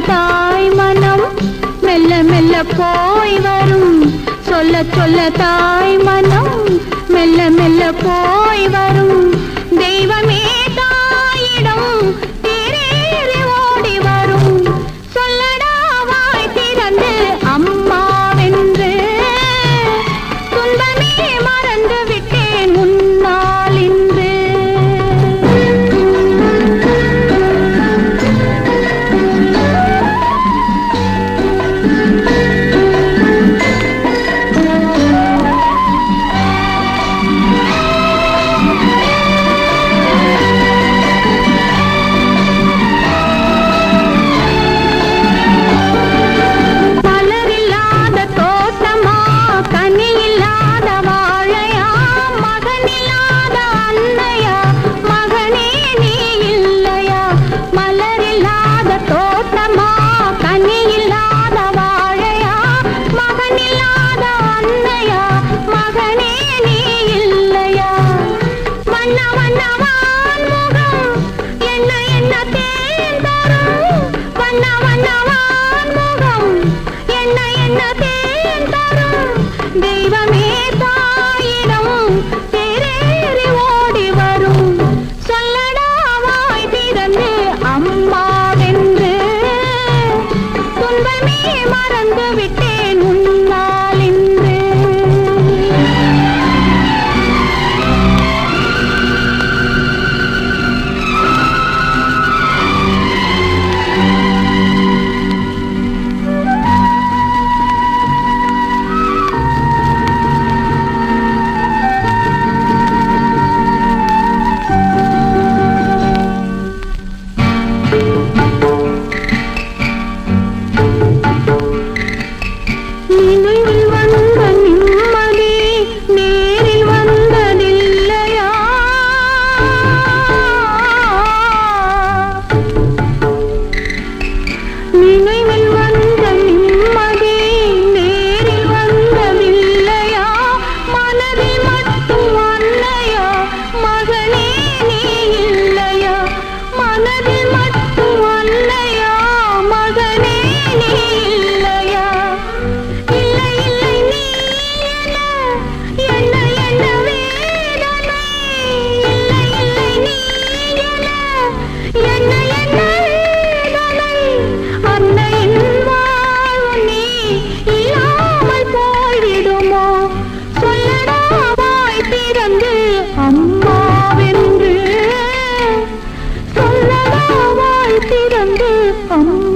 தாய் மனம் மெல்ல மெல்ல போய் வரும். சொல்ல சொல்ல தாய் மனம் மெல்ல மெல்ல போய் வரும். அம்மாவென்று சொல்லவா வாழ்த்திறந்து அம்மா